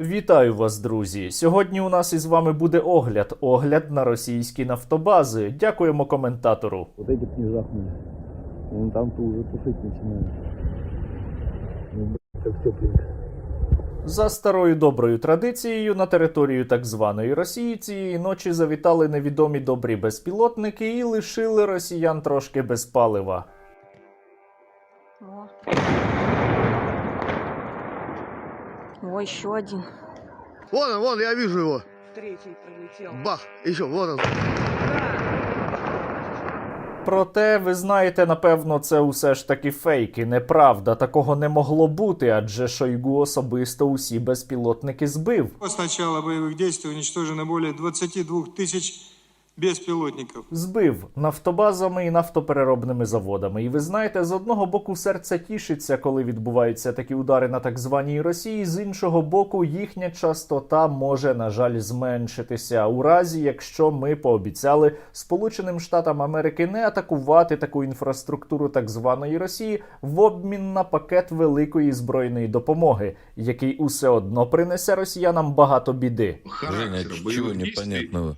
Вітаю вас, друзі! Сьогодні у нас із вами буде огляд. Огляд на російські нафтобази. Дякуємо коментатору. Вот эти внезапно. Вон там-то уже тушить начинают. Ну, блин, как тепленько. За старою доброю традицією на територію так званої Росії цієї ночі завітали невідомі добрі безпілотники і лишили росіян трошки без палива. О, еще один. Вон он, вон, я вижу его. Третий прилетел. Бах, еще, вон он. Проте, ви знаєте, напевно, це усе ж таки фейки, неправда. Такого не могло бути, адже Шойгу особисто усі безпілотники збив. С начала боевых действий уничтожено более 22 тысяч беспилотников. Збив нафтобазами і нафтопереробними заводами. І ви знаєте, з одного боку серце тішиться, коли відбуваються такі удари на так званій Росії. З іншого боку, їхня частота може, на жаль, зменшитися у разі, якщо ми пообіцяли Сполученим Штатам Америки не атакувати таку інфраструктуру так званої Росії в обмін на пакет великої збройної допомоги, який усе одно принесе росіянам багато біди. Женя, действий. непонятного?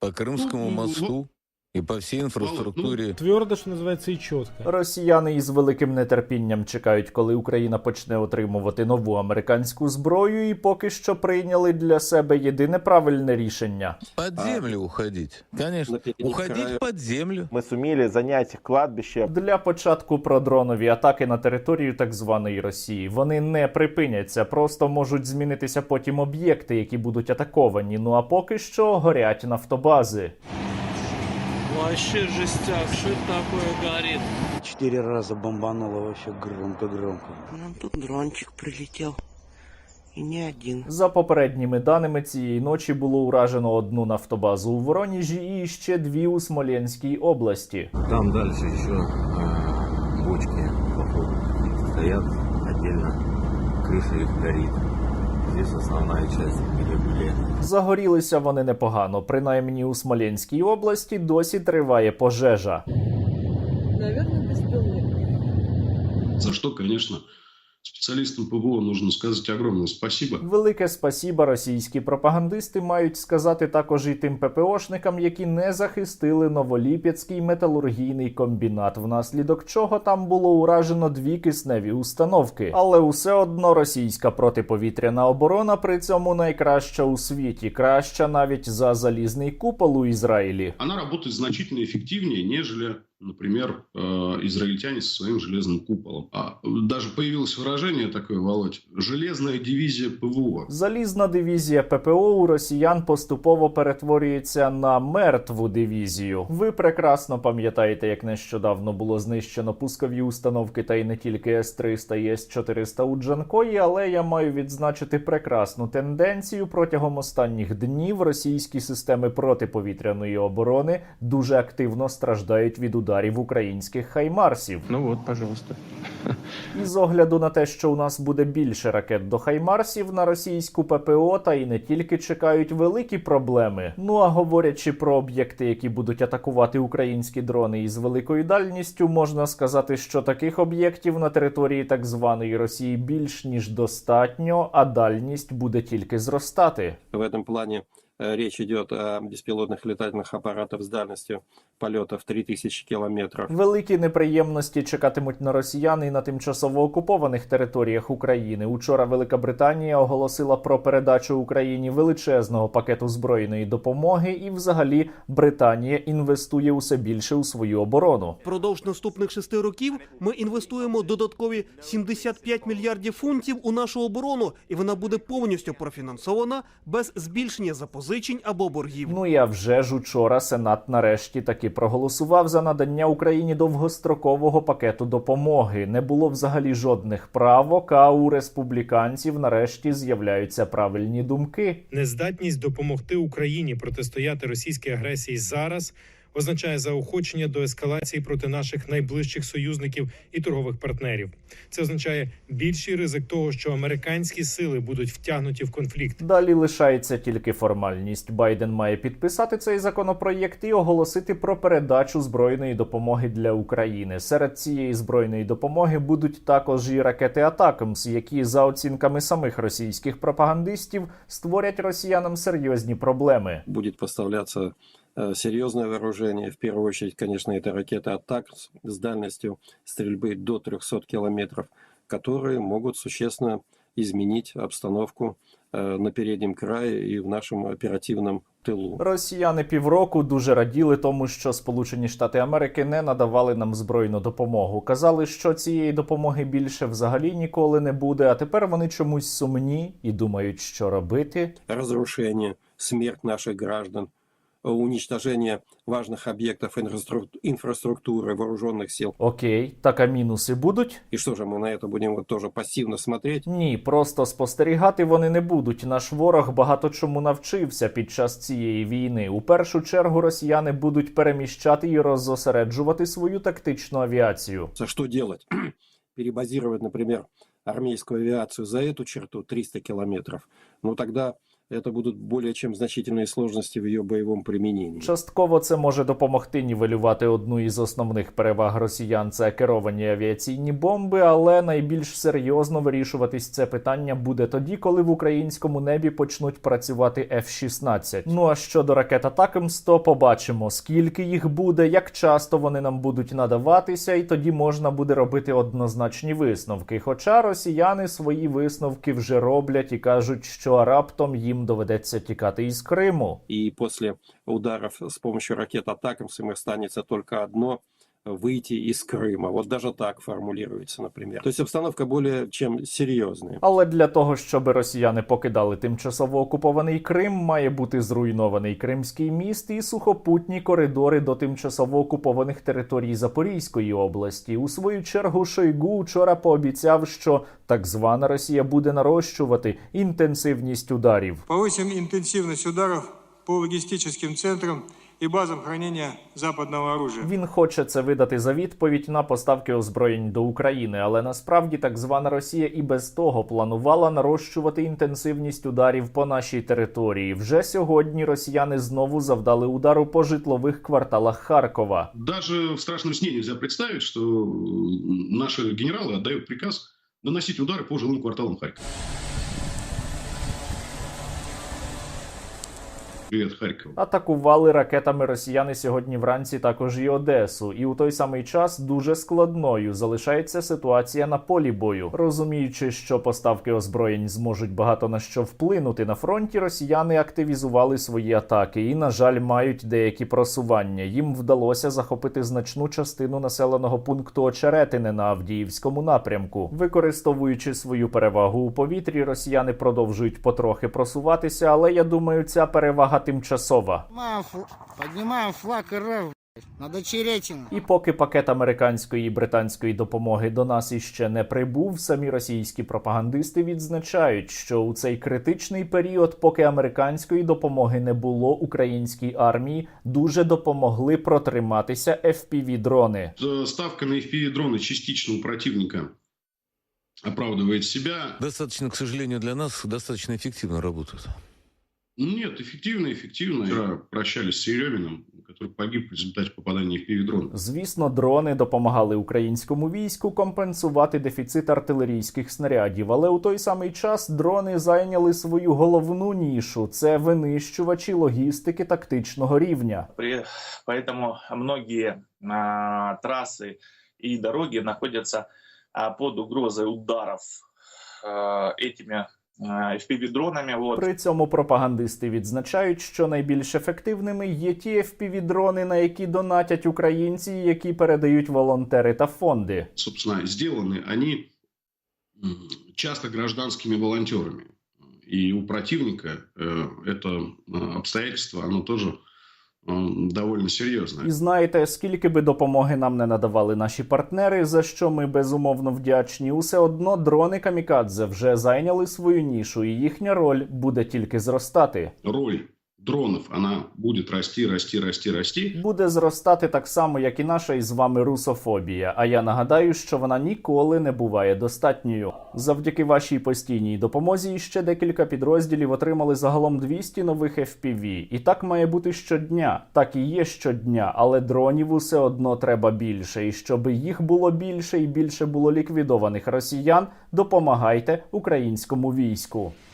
По Крымскому Ну, ну, мосту и по всей инфраструктуре. Твердо, что называется, и четко. Росіяни із великим нетерпінням чекають, коли Україна почне отримувати нову американську зброю, і поки що прийняли для себе єдине правильне рішення. Под землю уходить. Конечно. Уходить под землю. мы сумели занять кладбище Для початку про дронові атаки на територію так званої Росії. Вони не припиняться, просто можуть змінитися потім об'єкти, які будуть атаковані. Ну а поки що горять нафтобази. Вообще жестяк, что это такое горит? Четыре раза бомбануло вообще громко-громко. Нам тут дрончик прилетел. И не один. За попередніми даними цієї ночі було уражено одну нафтобазу у Воронежі і ще дві у Смоленській області. Там дальше еще э, бочки походу стоят отдельно. Крыша их горит. Здесь основная часть были Загорілися вони непогано. Принаймні у Смоленській області досі триває пожежа. Наверное, безпілотник. За что, конечно, специалистам ПВО нужно сказать огромное спасибо. Велике спасіба російські пропагандисти мають сказати також і тим ППОшникам, які не захистили Новоліпецький металургійний комбінат, внаслідок чого там було уражено дві кисневі установки. Але усе одно російська протиповітряна оборона при цьому найкраща у світі, краща навіть за залізний купол у Ізраїлі. Она работает значительно эффективнее, нежели, например, э, израильтяне со своим железным куполом. А даже появилось выражение такое, Володь, железная дивизия ПВО. Залізна дивізія ППО у росіян поступово перетворюється на мертву дивізію. Ви прекрасно пам'ятаєте, як нещодавно було знищено пускові установки та й не тільки С-300 і С-400 у Джанкої, але я маю відзначити прекрасну тенденцію протягом останніх днів. Російські системи протиповітряної оборони дуже активно страждають від ударів українських хаймарсів. Ну вот, пожалуйста. І з огляду на те, що у нас буде більше ракет до Хаймарсів на російську ППО, та й не тільки чекають великі проблеми. Ну а говорячи про об'єкти, які будуть атакувати українські дрони із великою дальністю, можна сказати, що таких об'єктів на території так званої Росії більш ніж достатньо, а дальність буде тільки зростати. В этом плане э, речь идет о беспилотных летательных аппаратах с дальностью полета в 3000 километров. Великі неприємності чекатимуть на росіян і на тимчасово окупованих територіях України. Учора Велика Британія оголосила про передачу Україні величезного пакету збройної допомоги, і взагалі Британія інвестує усе більше у свою оборону. Впродовж наступних шести років ми інвестуємо додаткові 75 мільярдів фунтів у нашу оборону, і вона буде повністю профінансована без збільшення запозичень або боргів. Ну я вже ж учора Сенат нарешті таки проголосував за надання Україні довгострокового пакету допомоги. Не було взагалі жодних правок. А у республіканців нарешті з'являються правильні думки. Нездатність допомогти Україні протистояти російській агресії зараз означає заохочення до ескалації проти наших найближчих союзників і торгових партнерів. Це означає більший ризик того, що американські сили будуть втягнуті в конфлікт. Далі лишається тільки формальність. Байден має підписати цей законопроєкт і оголосити про передачу збройної допомоги для України. Серед цієї збройної допомоги будуть також і ракети Атакамс, які за оцінками самих російських пропагандистів створять росіянам серйозні проблеми. Будет поставляться э, серьезное вооружение. В первую очередь, конечно, это ракеты «Атак» с дальностью стрельбы до 300 километров, которые могут существенно изменить обстановку э, на переднем крае и в нашем оперативном тылу. Росіяни півроку дуже раділи тому, що Сполучені Штати Америки не надавали нам збройну допомогу. Казали, що цієї допомоги більше взагалі ніколи не буде. А тепер вони чомусь сумні і думають, що робити. Разрушение, смерть наших граждан, э, уничтожение важных объектов инфраструк- инфраструктуры вооруженных сил. Окей, так а мінуси будуть? И что же, мы на это будем вот тоже пассивно смотреть? Ні, просто спостерігати вони не будуть. Наш ворог багато чому навчився під час цієї війни. У першу чергу росіяни будуть переміщати і роззосереджувати свою тактичну авіацію. За Что делать? Перебазировать, например, армейскую авиацию за эту черту 300 километров. Ну тогда это будут более чем значительные сложности в ее боевом применении. Частково це може допомогти нівелювати одну із основних переваг росіян це керовані авіаційні бомби, але найбільш серйозно вирішуватись це питання буде тоді, коли в українському небі почнуть працювати F-16. Ну а щодо ракет Атакамс, то побачимо, скільки їх буде, як часто вони нам будуть надаватися, і тоді можна буде робити однозначні висновки. Хоча росіяни свої висновки вже роблять і кажуть, що раптом їм доведеться тікати із Криму. И после ударов с помощью ракет «Атакамс» им останется только одно – выйти из Крыма. Вот даже так формулируется, например. То есть обстановка более чем серьезная. Але для того, щоб росіяни покидали тимчасово окупований Крим, має бути зруйнований Кримський міст і сухопутні коридори до тимчасово окупованих територій Запорізької області. У свою чергу Шойгу вчора пообіцяв, що так звана Росія буде нарощувати інтенсивність ударів. Повысим интенсивность ударов по логистическим центрам и базам хранения западного оружия. Він хоче це видати за відповідь на поставки озброєнь до України, але насправді так звана Росія і без того планувала нарощувати інтенсивність ударів по нашій території. Вже сьогодні росіяни знову завдали удару по житлових кварталах Харкова. Даже в страшном сне нельзя представить, что э, наши генералы отдают приказ наносить удары по жилым кварталам Харькова. Привет, Харьков. Атакували ракетами росіяни сьогодні вранці також і Одесу, і у той самий час дуже складною залишається ситуація на полі бою. Розуміючи, що поставки озброєнь зможуть багато на що вплинути на фронті, росіяни активізували свої атаки і, на жаль, мають деякі просування. Їм вдалося захопити значну частину населеного пункту Очеретине на Авдіївському напрямку. Використовуючи свою перевагу у повітрі, росіяни продовжують потрохи просуватися, але я думаю, ця перевага тимчасова. Поднимаем, фл- поднимаем флаг РФ блядь, над Очеретино. І поки пакет американської і британської допомоги до нас іще не прибув, самі російські пропагандисти відзначають, що у цей критичний період, поки американської допомоги не було, українській армії дуже допомогли протриматися fpv дрони Э, Ставка на FPV-дроны частично у противника оправдывает себя. Достаточно, к сожалению, для нас достаточно эффективно работают. Нет, эффективно, эффективно. Вчера прощались с Ереминым, который погиб в результате попадания FPV-дрона. Звісно, дрони допомагали українському війську компенсувати дефіцит артилерійських снарядів, але у той самий час дрони зайняли свою головну нішу це винищувачі логістики тактичного рівня. При- Поэтому многие а, трассы и дороги находятся а, под угрозой ударов а, этими а, FPV-дронами. Вот. При цьому пропагандисти відзначають, що найбільш ефективними є ті FPV-дрони, на які донатять українці, і які передають волонтери та фонди. Собственно, сделаны они м, часто гражданскими волонтерами. И у противника э, это э, обстоятельство, оно тоже довольно серйозна І знаєте, скільки би допомоги нам не надавали наші партнери, за що ми безумовно вдячні, усе одно дрони камікадзе вже зайняли свою нішу, і їхня роль буде тільки зростати. Роль дронов, она будет расти, расти, расти, расти. буде зростати так само, як і наша із вами русофобія. А я нагадаю, що вона ніколи не буває достатньою. Завдяки вашій постійній допомозі ще декілька підрозділів отримали загалом 200 нових FPV. І так має бути щодня. Так і є щодня, але дронів усе одно треба більше. І щоб їх було більше і більше було ліквідованих росіян, допомагайте українському війську.